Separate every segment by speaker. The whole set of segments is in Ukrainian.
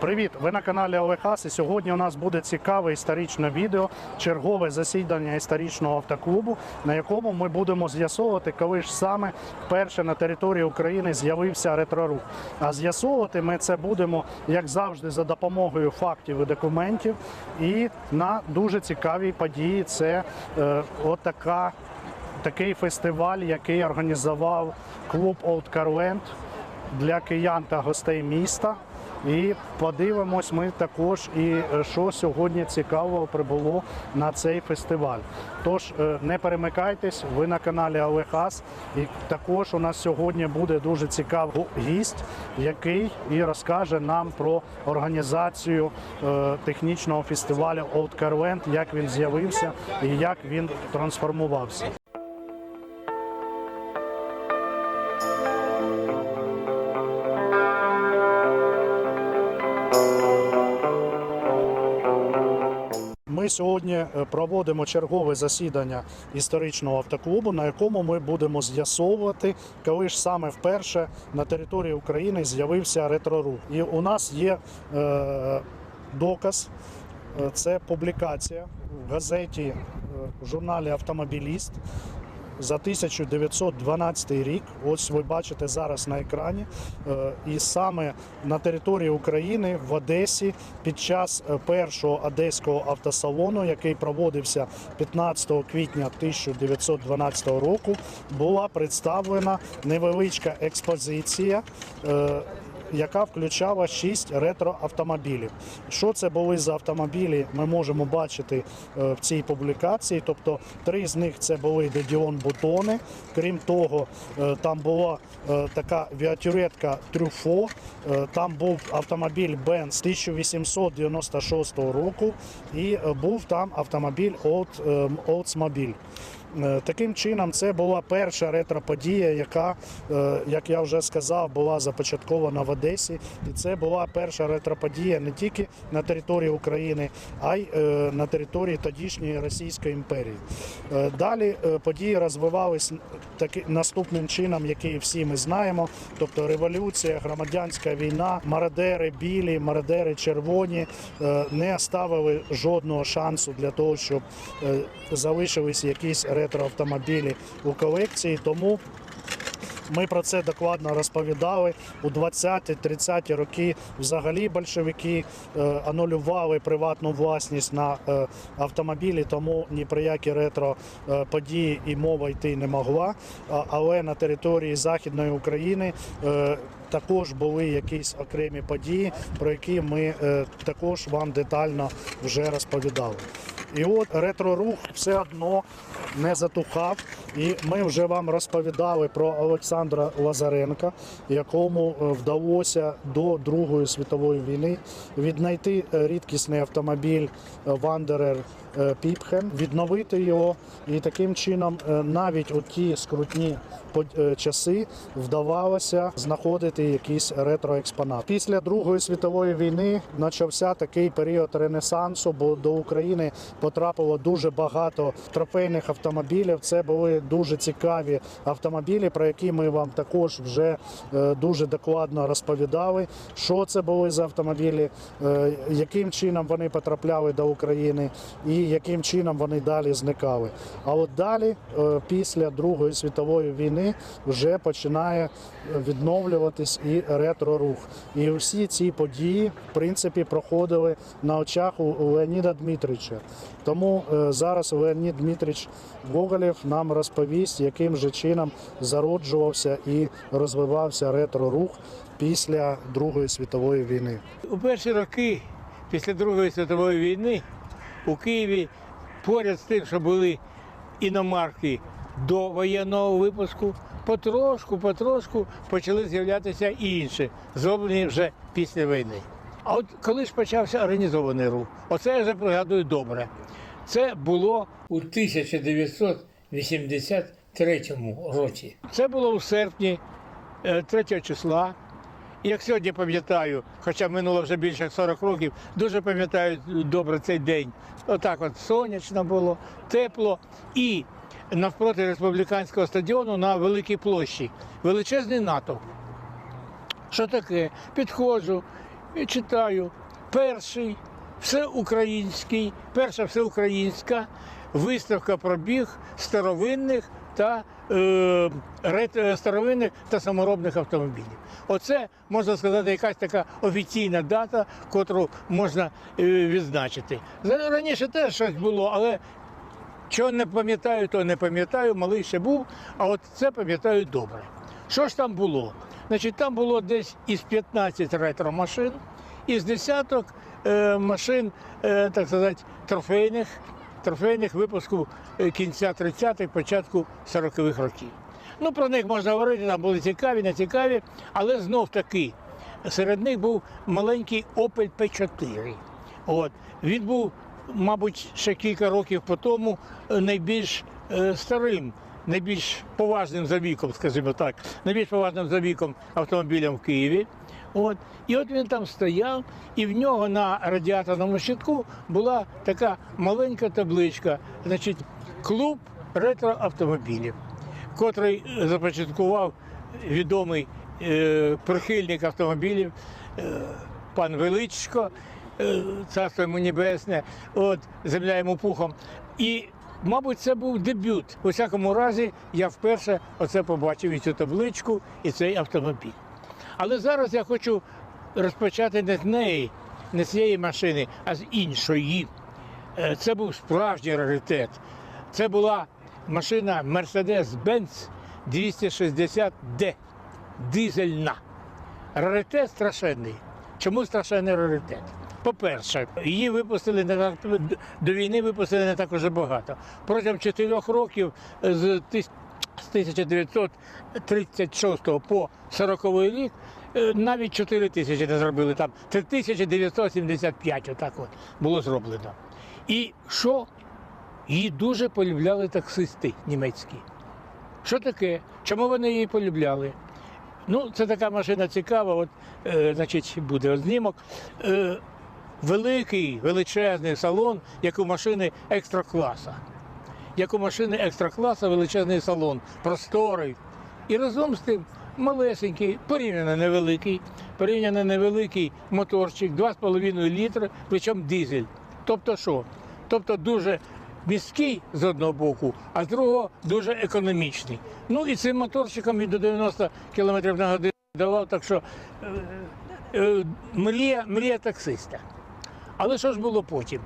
Speaker 1: Привіт! Ви на каналі Олег і сьогодні у нас буде цікаве історичне відео, чергове засідання історичного автоклубу, на якому ми будемо з'ясовувати, коли ж саме вперше на території України з'явився ретрорух. А з'ясовувати ми це будемо, як завжди, за допомогою фактів і документів. І на дуже цікавій події це е, отака. Такий фестиваль, який організував клуб Old для киян та гостей міста. І подивимось ми також, і е, що сьогодні цікавого прибуло на цей фестиваль. Тож е, не перемикайтесь, ви на каналі Олег Ас. І також у нас сьогодні буде дуже цікавий гість, який і розкаже нам про організацію е, технічного фестивалю Old Carland, як він з'явився і як він трансформувався. Сьогодні е, проводимо чергове засідання історичного автоклубу, на якому ми будемо з'ясовувати, коли ж саме вперше на території України з'явився ретрорух. І у нас є е, доказ. Е, Це публікація в газеті е, в журналі Автомобіліст за 1912 рік. Ось ви бачите зараз на екрані. Е, І саме на території України в Одесі під час е, першого одеського автосалону, який проводився 15 квітня 1912 року, була представлена невеличка експозиція. Яка включала шість ретроавтомобілів. Що це були за автомобілі, ми можемо бачити е, в цій публікації. Тобто три з них це були Дедіон Бутони. Крім того, е, там була е, така віатюретка Трюфо. Там був автомобіль Benz 1896 року, і був там автомобіль Old, е, Oldsmobile. Е, Таким чином, це була перша ретро-подія, яка, е, як я вже сказав, була започаткована в Одесі. І це була перша ретро-подія не тільки на території України, а й е, на території тодішньої Російської імперії. Далі події розвивались таки наступним чином, який всі ми знаємо. Тобто революція, громадянська війна, мародери білі, мародери червоні не оставили жодного шансу для того, щоб залишились якісь ретроавтомобілі у колекції. Тому ми про це докладно розповідали у 20-30-ті роки. Взагалі большевики е, анулювали приватну власність на е, автомобілі, тому ні про які ретро е, події і мова йти не могла. Але на території Західної України також були якісь окремі події, про які ми також вам детально вже розповідали. І от ретро-рух все одно не затухав. І ми вже вам розповідали про Олександра Лазаренка, якому е, вдалося до Другої світової війни віднайти е, рідкісний автомобіль Вандерер Піпхен, відновити його. І таким чином е, навіть у ті скрутні часи вдавалося знаходити якийсь ретроекспонат. Після Другої світової війни почався такий період ренесансу, бо до України потрапило дуже багато трофейних автомобілів. Це були дуже цікаві автомобілі, про які ми вам також вже е, дуже докладно розповідали. Що це були за автомобілі, е, яким чином вони потрапляли до України і яким чином вони далі зникали. А от далі, е, після Другої світової війни, вже починає відновлюватись і ретро-рух. І всі ці події, в принципі, проходили на очах у Леоніда Дмитрича. Тому зараз Леонід Дмитрич Гоголєв нам розповість, яким же чином зароджувався і розвивався ретро-рух після Другої світової війни.
Speaker 2: У перші роки після Другої світової війни у Києві поряд з тим, що були іномарки до воєнного випуску, потрошку, потрошку почали з'являтися і інші, зроблені вже після війни. А от коли ж почався організований рух, оце я вже пригадую добре. Це було у 1983 році. Це було у серпні е, 3 числа. І Як сьогодні пам'ятаю, хоча минуло вже більше 40 років, дуже пам'ятаю добре цей день. Отак от сонячно було, тепло. І навпроти республіканського стадіону на великій площі величезний натовп. Що таке? Підходжу і читаю перший всеукраїнський, перша всеукраїнська виставка пробіг старовинних та е, старовинних та саморобних автомобілів. Оце можна сказати, якась така офіційна дата, котру можна е, відзначити. Раніше теж щось було, але що не пам'ятаю, то не пам'ятаю, малий ще був, а от це пам'ятаю добре. Що ж там було? Значить, там було десь із 15 ретро-машин, із десяток е, машин, е, так сказати, трофейних, трофейних випуску е, кінця 30-х, початку 40-х років. Ну, про них можна говорити, там були цікаві, не цікаві, але знов таки серед них був маленький Opel P4. От. Він був, мабуть, ще кілька років по тому найбільш старим, найбільш поважним за віком, скажімо так, найбільш поважним за віком автомобілем в Києві. От. І от він там стояв, і в нього на радіаторному щитку була така маленька табличка, значить, клуб ретроавтомобілів, котрий започаткував відомий е, прихильник автомобілів е, пан Величко, е, царство йому небесне, от земля йому пухом. І, мабуть, це був дебют. У всякому разі, я вперше оце побачив і цю табличку, і цей автомобіль. Але зараз я хочу розпочати не з неї, не з цієї машини, а з іншої. Е, Це був справжній раритет. Це була машина Mercedes-Benz 260D, дизельна. Раритет страшенний. Чому страшенний раритет? По-перше, її випустили не так до війни випустили не так уже багато. Протягом чотирьох років з тис- з 1936 по 40 рік е, навіть 4 тисячі не зробили там. 3975 отак от було зроблено. І що? Її дуже полюбляли таксисти німецькі. Що таке? Чому вони її полюбляли? Ну, це така машина цікава, от, е, значить, буде знімок. Е, великий, величезний салон, як у машини екстра класа. Як у машини екстра класа, величезний салон, просторий. І разом з тим малесенький, порівняно невеликий, порівняно невеликий моторчик, 2,5 літри, причому дизель. Тобто що? Тобто дуже міський з одного боку, а з другого дуже економічний. Ну і цим моторчиком він до 90 км на годину давав, так що е, е, мрія, мрія таксиста. Але що ж було потім?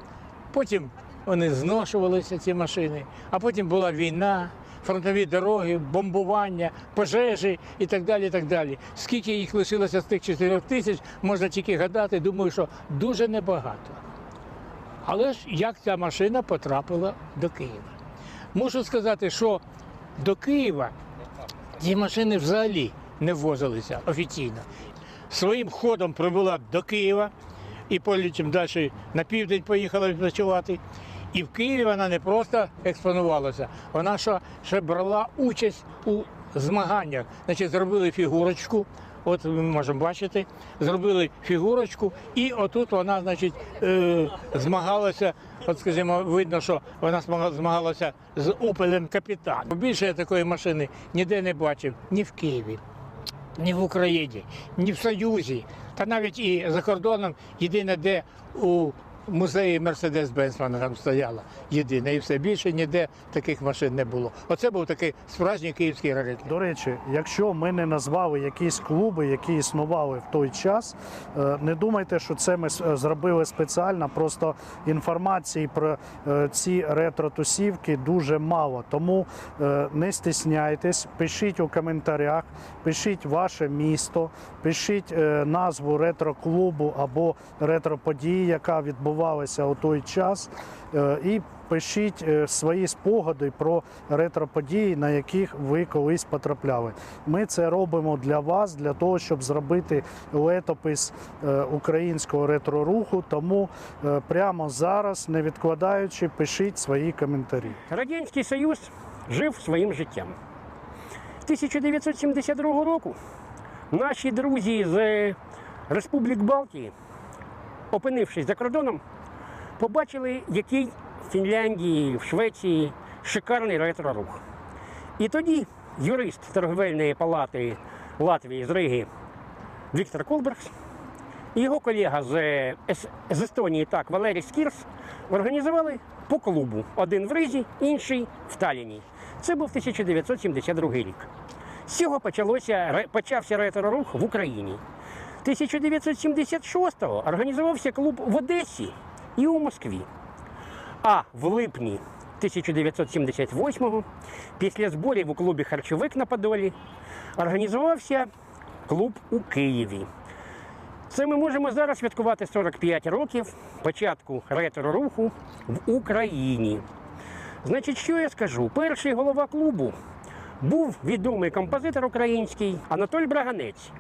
Speaker 2: Потім вони зношувалися, ці машини, а потім була війна, фронтові дороги, бомбування, пожежі і так далі. і так далі. Скільки їх лишилося з тих 4 тисяч, можна тільки гадати, думаю, що дуже небагато. Але ж як ця машина потрапила до Києва? Мушу сказати, що до Києва ці машини взагалі не ввозилися офіційно. Своїм ходом прибула до Києва і потім далі на південь поїхала відпочивати. І в Києві вона не просто експонувалася, вона ще, ще брала участь у змаганнях. Значить, зробили фігурочку, от ми можемо бачити, зробили фігурочку, і отут вона, значить, е, змагалася. От, скажімо, видно, що вона змагалася з Опелем Капітан. Більше я такої машини ніде не бачив, ні в Києві, ні в Україні, ні в Союзі, та навіть і за кордоном єдине, де у музеї Мерседес-Бенц вона там стояла. Єдине, і все більше ніде таких машин не було. Оце був такий справжній київський раритет.
Speaker 1: До речі, якщо ми не назвали якісь клуби, які існували в той час, е, не думайте, що це ми зробили спеціально. Просто інформації про е, ці ретро-тусівки дуже мало. Тому е, не стісняйтесь, пишіть у коментарях, пишіть ваше місто, пишіть е, назву ретро-клубу або ретро-події, яка відбувалася у той час. Е, І пишіть е, свої спогади про ретро-події, на яких ви колись потрапляли. Ми це робимо для вас, для того, щоб зробити летопис е, українського ретро-руху. Тому прямо зараз, не відкладаючи, пишіть свої коментарі.
Speaker 3: Радянський Союз жив своїм життям. 1972 року наші друзі з Республік Балтії, опинившись за кордоном, побачили, який в Фінляндії, в Швеції шикарний ретро-рух. І тоді юрист торговельної палати Латвії з Риги Віктор Колбергс і його колега з, з Естонії, так, Валерій Скірс, організували по клубу. Один в Ризі, інший в Таліні. Це був 1972 рік. З цього почалося, почався ретро-рух в Україні. 1976-го організувався клуб в Одесі і у Москві. А в липні 1978-го, після зборів у клубі Харчовик на Подолі, організувався клуб у Києві. Це ми можемо зараз святкувати 45 років початку ретро-руху в Україні. Значить, що я скажу? Перший голова клубу був відомий композитор український Анатоль Браганець.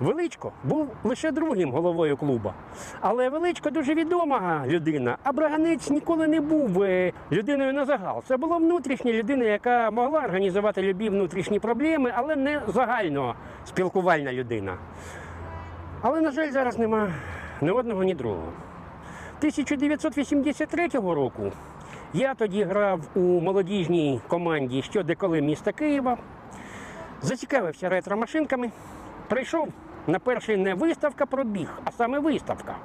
Speaker 3: Величко був лише другим головою клуба. Але Величко дуже відома людина, а Браганець ніколи не був е, людиною на загал. Це була внутрішня людина, яка могла організувати любі внутрішні проблеми, але не загально спілкувальна людина. Але, на жаль, зараз нема ні одного, ні другого. 1983 року я тоді грав у молодіжній команді що де коли міста Києва. Зацікавився ретро-машинками. Прийшов на перший не виставка пробіг, а саме виставка.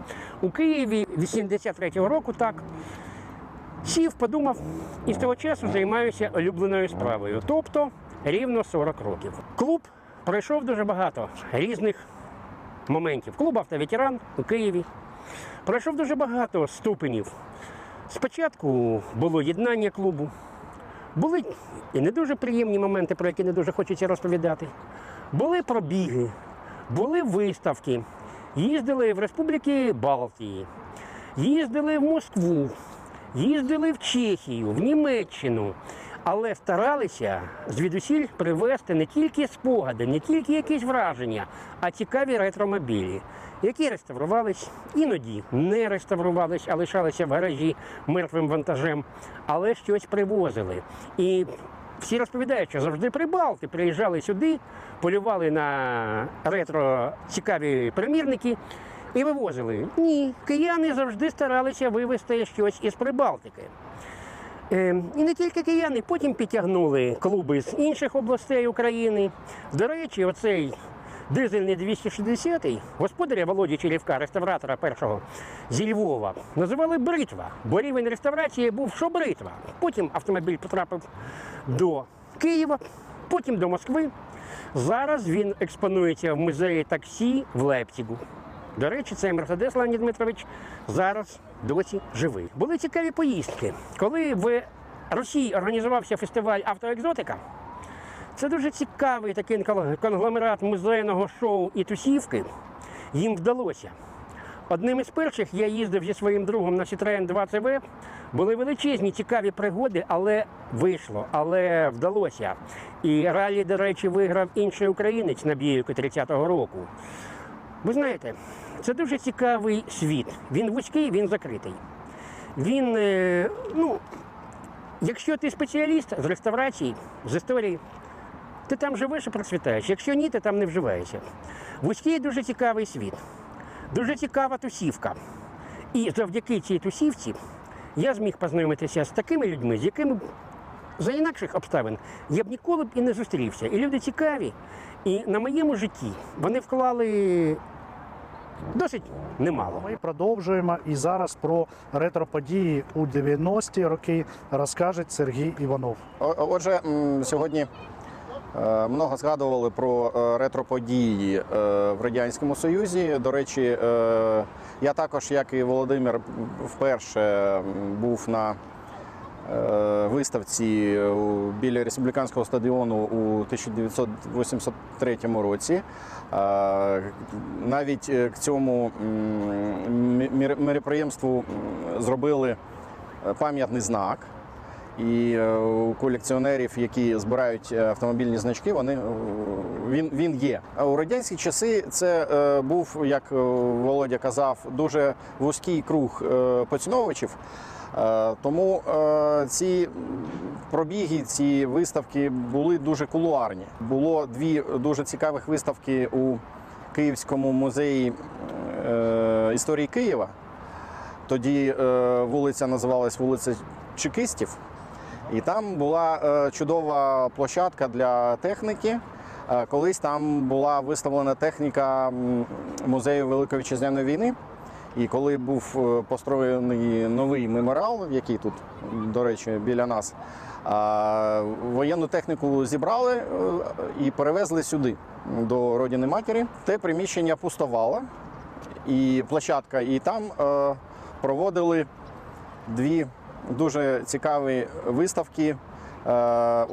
Speaker 3: У Києві 83-го року так. Сів, подумав, і з того часу займаюся улюбленою справою. Тобто рівно 40 років. Клуб пройшов дуже багато різних моментів. Клуб автоветеран у Києві. Пройшов дуже багато ступенів. Спочатку було єднання клубу. Були і не дуже приємні моменти, про які не дуже хочеться розповідати. Були пробіги, були виставки, їздили в Республіки Балтії, їздили в Москву, їздили в Чехію, в Німеччину. Але старалися звідусіль привезти не тільки спогади, не тільки якісь враження, а цікаві ретромобілі, які реставрувались, іноді не реставрувались, а лишалися в гаражі мертвим вантажем, але щось привозили. І всі розповідають, що завжди прибалти приїжджали сюди, полювали на ретро цікаві примірники і вивозили. Ні, кияни завжди старалися вивезти щось із Прибалтики. Е, І не тільки кияни, потім підтягнули клуби з інших областей України. До речі, оцей дизельний 260-й господаря Володі Черівка, реставратора першого зі Львова, називали бритва, бо рівень реставрації був що бритва. Потім автомобіль потрапив до Києва, потім до Москви. Зараз він експонується в музеї таксі в Лейпцигу. До речі, цей Мерседес Леонід Дмитрович зараз досі живий. Були цікаві поїздки. Коли в Росії організувався фестиваль автоекзотика, це дуже цікавий такий конгломерат музейного шоу і тусівки. Їм вдалося. Одним із перших я їздив зі своїм другом на Citroen 2 CV. Були величезні цікаві пригоди, але вийшло, але вдалося. І ралі, до речі, виграв інший українець на бійку 30-го року. Ви знаєте, це дуже цікавий світ. Він вузький, він закритий. Він, е, ну, якщо ти спеціаліст з реставрації, з історії, ти там живеш і процвітаєш. Якщо ні, ти там не вживаєшся. Вузький дуже цікавий світ, дуже цікава тусівка. І завдяки цій тусівці я зміг познайомитися з такими людьми, з якими за інакших обставин я б ніколи б і не зустрівся. І люди цікаві. І на моєму житті вони вклали досить немало.
Speaker 1: Ми продовжуємо і зараз про ретро-події у 90-ті роки розкаже Сергій Іванов.
Speaker 4: О- Отже, сьогодні много згадували про е, ретро-події е, в Радянському Союзі. До речі, е, я також, як і Володимир, вперше був на е, виставці біля республіканського стадіону у 1983 році. Е, Навіть е, к цьому мероприємству зробили е, пам'ятний знак. І е, у колекціонерів, які збирають е, автомобільні значки, вони е, він, він є. А у радянські часи це е, був, як Володя казав, дуже вузький круг е, поціновувачів. Е, Тому е, ці пробіги, ці виставки були дуже кулуарні. Було дві дуже цікавих виставки у Київському музеї е, історії Києва. Тоді е, вулиця називалась вулиця Чекистів. І там була е, чудова площадка для техніки. Е, Колись там була виставлена техніка музею Великої вітчизняної війни. І коли був е, построєний новий меморіал, який тут, до речі, біля нас, воєнну техніку зібрали і перевезли сюди, до родини матері. Те приміщення пустувало, і площадка, і там проводили дві дуже цікаві виставки е,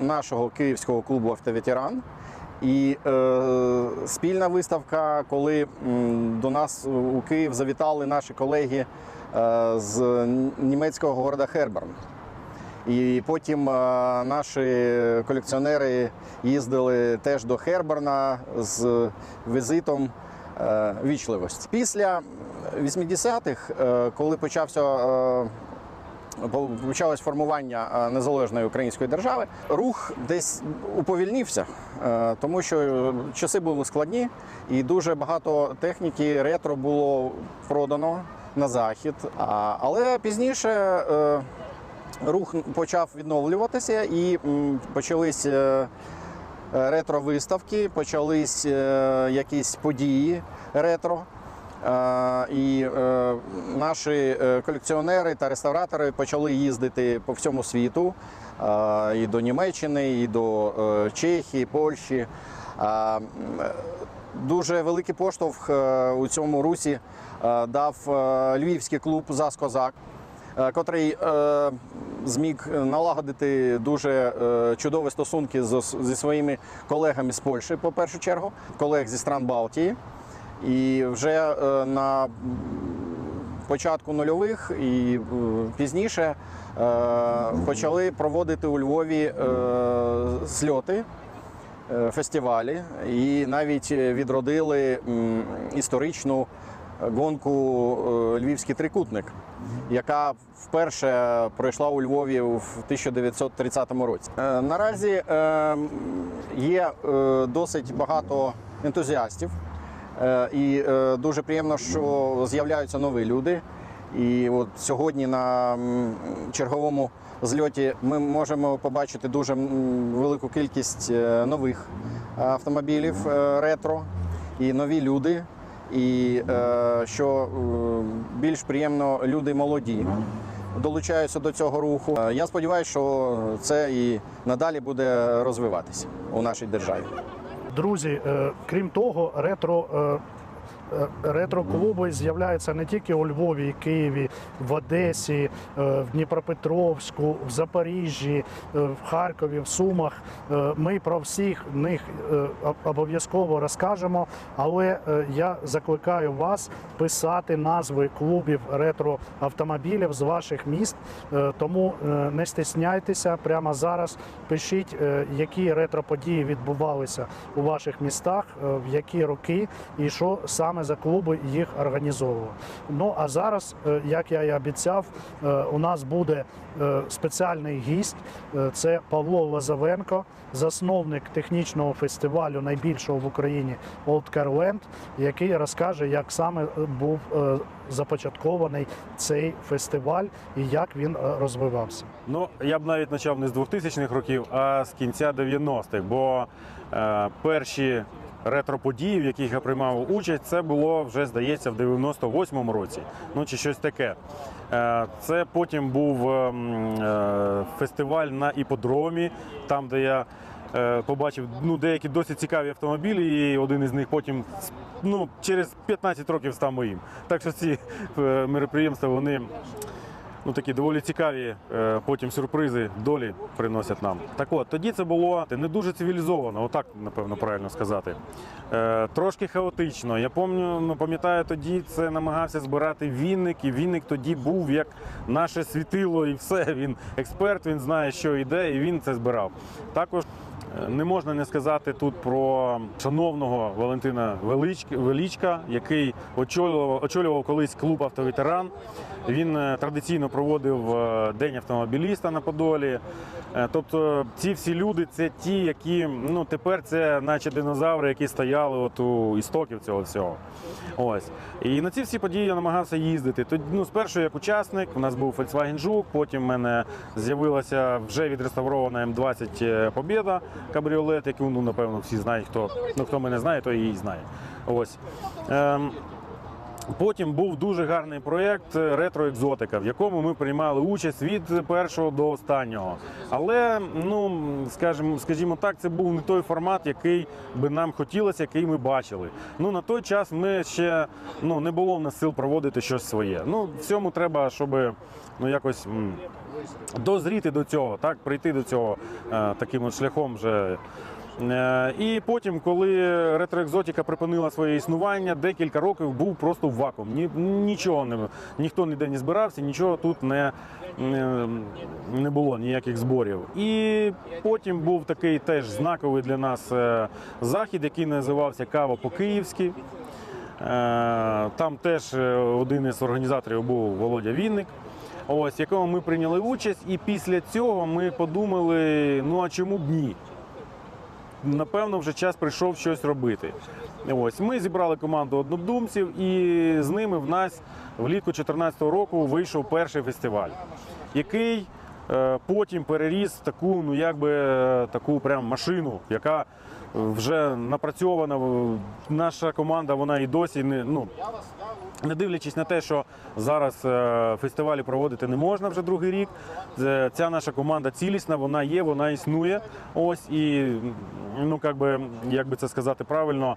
Speaker 4: нашого київського клубу Автоветеран. І е, спільна виставка, коли до нас у Київ завітали наші колеги е, з німецького города Херберн. І потім е, наші колекціонери їздили теж до Херберна з візитом е, вічливості. Після 80-х, е, коли почався е, почалось формування е, незалежної української держави, рух десь уповільнився, е, тому що часи були складні, і дуже багато техніки ретро було продано на захід. Але пізніше. е, Рух почав відновлюватися і почались ретро-виставки, почались якісь події ретро. Е, І е, наші е, колекціонери та реставратори почали їздити по всьому світу і до Німеччини, і до Чехії, Польщі. Дуже великий поштовх у цьому русі дав львівський клуб ЗАС Козак котрий зміг налагодити дуже чудові стосунки зі своїми колегами з Польщі, по першу чергу, колег зі стран Балтії. І вже е, на початку нульових і е, пізніше е, почали проводити у Львові зльоти е, фестивалі і навіть відродили історичну гонку Львівський трикутник, яка вперше пройшла у Львові в 1930 році. Наразі є досить багато ентузіастів, і е, дуже приємно, що з'являються нові люди. І от сьогодні на черговому зльоті ми можемо побачити дуже велику кількість е, нових автомобілів е, ретро і нові люди. І е, що е, більш приємно, люди молоді долучаються до цього руху. Е, Я сподіваюся, що це і надалі буде розвиватися у нашій державі.
Speaker 1: Друзі, е, крім того, ретро. Ретро-клуби з'являються не тільки у Львові, і Києві, в Одесі, е, в Дніпропетровську, в Запоріжжі, е, в Харкові, в Сумах. Е, Ми про всіх них обов'язково розкажемо. Але я закликаю вас писати назви клубів ретро-автомобілів з ваших міст. Тому не стесняйтеся прямо зараз. Пишіть, які ретро-події відбувалися у ваших містах, в які роки і що саме за клуби їх організовували. Ну а зараз, е, як я і обіцяв, е, у нас буде е, спеціальний гість. Це Павло Лазавенко, засновник технічного фестивалю найбільшого в Україні Old Car Land, який розкаже, як саме був започаткований цей фестиваль і як він розвивався.
Speaker 5: Ну, я б навіть почав не з 2000-х років, а з кінця 90-х, бо е, перші ретро-події, в яких я приймав участь, це було вже, здається, в 98-му році. Ну чи щось таке. Е, це потім був ем, е, фестиваль на іподромі, там, де я. е, Побачив ну, деякі досить цікаві автомобілі, і один із них потім ну, через 15 років став моїм. Так що ці мероприємства вони ну такі доволі цікаві е, потім сюрпризи долі приносять нам. Так от тоді це було не дуже цивілізовано, отак напевно правильно сказати. Е, трошки хаотично. Я пам'ятаю, ну, пам'ятаю, тоді це намагався збирати Вінник, і Вінник тоді був як наше світило, і все. Він експерт, він знає, що йде, і він це збирав. Також Не можна не сказати тут про шановного Валентина Величка, який очолював, очолював колись клуб автоветеран. Він е, традиційно проводив е, День автомобіліста на Подолі. Е, Тобто ці всі люди це ті, які ну тепер це наче динозаври, які стояли от у істоків цього всього. Ось. І на ці всі події я намагався їздити. Тоді, ну, спершу як учасник, у нас був Volkswagen Жук, потім в мене з'явилася вже відреставрована М20 Побєда кабріолет, який ну, напевно всі знають, хто ну хто мене знає, той її знає. Ось. Ем, Потім був дуже гарний проєкт ретроекзотика, в якому ми приймали участь від першого до останнього. Але ну скажімо, скажімо так, це був не той формат, який би нам хотілося, який ми бачили. Ну на той час ми ще ну не було в нас сил проводити щось своє. Ну в цьому треба, щоб ну якось дозріти до цього, так прийти до цього е, таким от шляхом вже. Е, І потім, коли ретроекзотика припинила своє існування, декілька років був просто вакуум. Ні, нічого не ніхто ніде не збирався, нічого тут не, не, не було ніяких зборів. І потім був такий теж знаковий для нас е, захід, який називався Кава по-київськи. Е, Там теж один із організаторів був Володя Вінник. Ось, якому ми прийняли участь, і після цього ми подумали: ну а чому б ні? Напевно, вже час прийшов щось робити. Ось ми зібрали команду однодумців, і з ними в нас влітку 2014 року вийшов перший фестиваль, який е, потім переріс таку, ну якби е, таку прям машину, яка вже напрацьована. Наша команда, вона і досі не ну. Не дивлячись на те, що зараз е, фестивалі проводити не можна вже другий рік. е, Ця наша команда цілісна, вона є, вона існує. Ось і ну як би, як би це сказати правильно.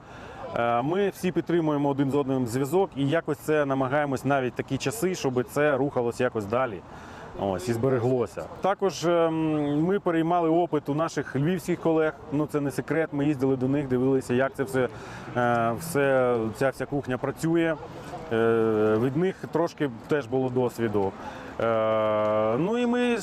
Speaker 5: е, Ми всі підтримуємо один з одним зв'язок і якось це намагаємось навіть такі часи, щоб це рухалося якось далі. Ось і збереглося. Також ем, ми переймали опит у наших львівських колег. Ну це не секрет. Ми їздили до них, дивилися, як це все, е, все ця вся кухня працює. Е, Від них трошки теж було досвіду. Е, Ну і ми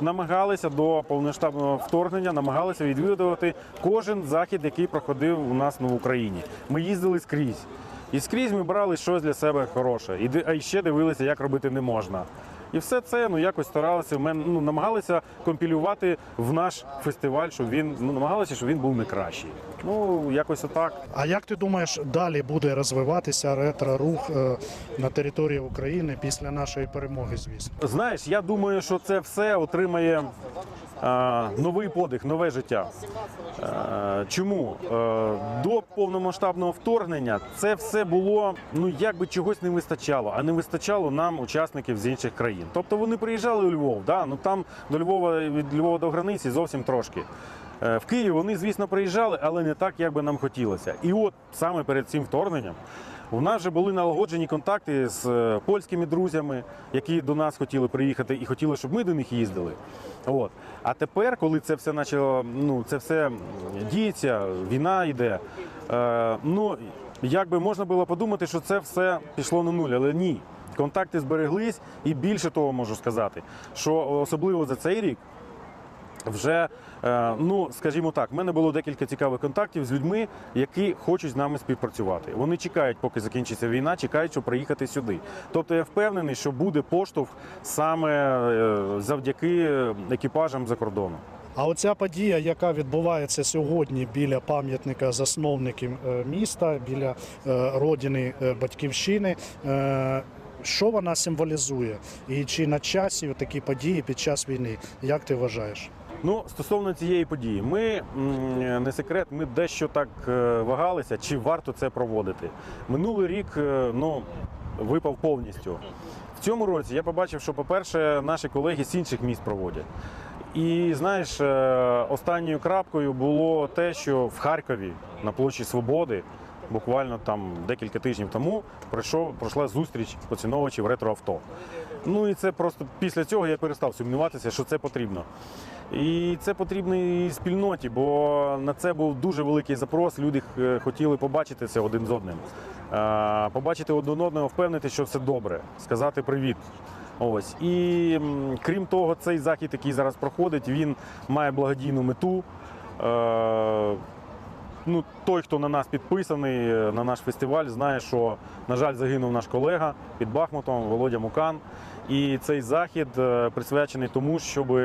Speaker 5: намагалися до повноштабного вторгнення, намагалися відвідувати кожен захід, який проходив у нас ну, в Україні. Ми їздили скрізь. І скрізь ми брали щось для себе хороше. І ще дивилися, як робити не можна. І все це ну якось старалися. в мене ну, намагалися компілювати в наш фестиваль, щоб він ну намагалися, щоб він був не кращий. Ну якось отак.
Speaker 1: А як ти думаєш, далі буде розвиватися ретро-рух е, на території України після нашої перемоги, звісно?
Speaker 5: Знаєш, я думаю, що це все отримає новий подих, нове життя. Чому? Е, до повномасштабного вторгнення це все було, ну якби чогось не вистачало, а не вистачало нам учасників з інших країн. Тобто вони приїжджали у Львов, да? ну там до Львова від Львова до границі зовсім трошки. Е, В Київ вони, звісно, приїжджали, але не так, як би нам хотілося. І от саме перед цим вторгненням у нас вже були налагоджені контакти з е, польськими друзями, які до нас хотіли приїхати і хотіли, щоб ми до них їздили. От. А тепер, коли це все почало, ну це все діється, війна йде. Е, ну якби можна було подумати, що це все пішло на нуль, але ні. Контакти збереглись, і більше того можу сказати, що особливо за цей рік вже, е, ну скажімо так, в мене було декілька цікавих контактів з людьми, які хочуть з нами співпрацювати. Вони чекають, поки закінчиться війна, чекають, щоб приїхати сюди. Тобто я впевнений, що буде поштовх саме е, завдяки екіпажам за кордону.
Speaker 1: А оця подія, яка відбувається сьогодні біля пам'ятника засновників е, міста, біля родини батьківщини. Що вона символізує? І чи на часі такі події під час війни? Як ти вважаєш?
Speaker 5: Ну, стосовно цієї події, ми не секрет, ми дещо так е, вагалися, чи варто це проводити. Минулий рік е, ну, випав повністю. В цьому році я побачив, що, по-перше, наші колеги з інших міст проводять. І знаєш, е, останньою крапкою було те, що в Харкові на площі Свободи. Буквально там декілька тижнів тому пройшов, пройшла зустріч поціновувачів ретроавто. Ну і це просто після цього я перестав сумніватися, що це потрібно. І це потрібно і спільноті, бо на це був дуже великий запрос. Люди е, хотіли побачити це один з одним. Побачити один одного, впевнити, що все добре, сказати привіт. Ось і крім того, цей захід, який зараз проходить, він має благодійну мету. Е, Ну, той, хто на нас підписаний, е, на наш фестиваль, знає, що, на жаль, загинув наш колега під Бахмутом Володя Мукан. І цей захід присвячений тому, щоб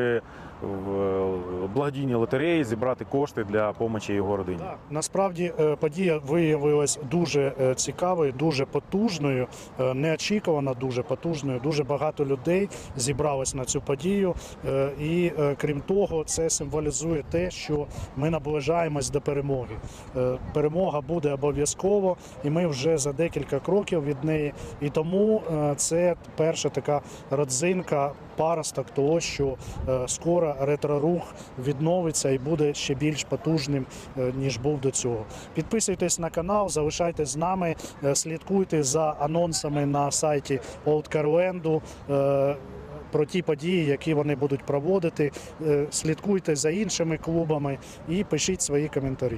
Speaker 5: в благодійній лотереї зібрати кошти для допомоги його родині.
Speaker 1: Насправді е, подія виявилась дуже е, цікавою, дуже потужною, е, неочікувано дуже потужною. Дуже багато людей зібралось на цю подію. І крім того, це символізує те, що ми наближаємось до перемоги. Перемога буде обов'язково, і ми вже за декілька кроків від неї. І тому це перша така родзинка, паросток того, що е, скоро ретро-рух відновиться і буде ще більш потужним, е, ніж був до цього. Підписуйтесь на канал, залишайтесь з нами, е, слідкуйте за анонсами на сайті Old Carland, е, Про ті події, які вони будуть проводити, слідкуйте за іншими клубами і пишіть свої коментарі.